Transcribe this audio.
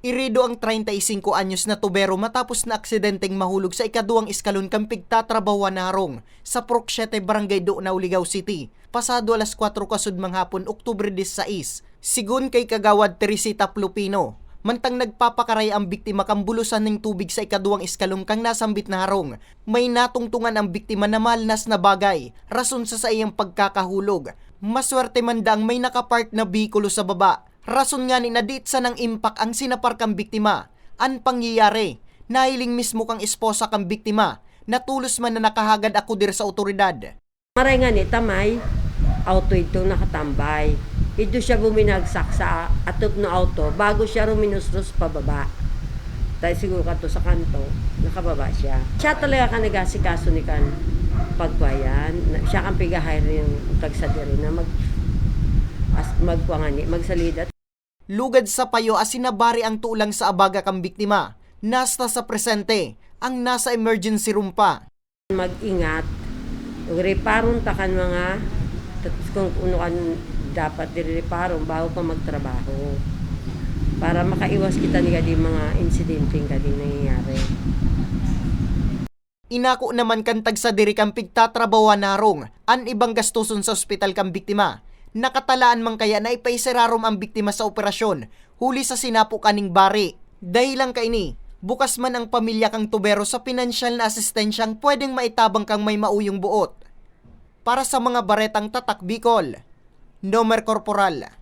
Irido ang 35 anyos na tubero matapos na aksidenteng mahulog sa ikaduwang eskalon kang pigtatrabawan na harong sa Proxete Barangay Do na Uligaw City. Pasado alas 4 kasudmang hapon, Oktubre 16. Sigun kay Kagawad Teresita Plupino, mantang nagpapakaray ang biktima kang bulusan ng tubig sa ikaduwang eskalong kang nasambit na harong. May natungtungan ang biktima na malnas na bagay, rason sa sa iyang pagkakahulog. Maswerte man dang may nakapark na bikulo sa baba. Rason nga ni naditsa ng impact ang sinapar kang biktima. An pangyayari, nahiling mismo kang esposa kang biktima, natulos man na nakahagad ako dir sa otoridad. Maray nga ni Tamay, auto ito nakatambay. Ito siya buminagsak sa atop na auto bago siya ruminusros pababa. Dahil siguro ka to sa kanto, nakababa siya. Siya talaga ka nagasikaso ni kan pagbayan. Na- Siya kang pigahire yung tagsadiri na mag as, magkuangani, magsalida. Lugad sa payo as sinabari ang tulang sa abaga kang biktima. Nasta sa presente, ang nasa emergency room pa. Mag-ingat. Reparon ta kan mga kung ano kan dapat direparon bago pa magtrabaho. Para makaiwas kita ni kadi mga insidente nga di nangyayari. Inako naman kan tagsa diri kang pigtatrabawan narong an ibang gastuson sa ospital kang biktima. Nakatalaan man kaya na ipaiserarom ang biktima sa operasyon huli sa sinapo kaning bari. Dahil lang kaini, bukas man ang pamilya kang tubero sa pinansyal na asistensyang pwedeng maitabang kang may mauyong buot. Para sa mga baretang tatak Bicol, Nomer Corporal,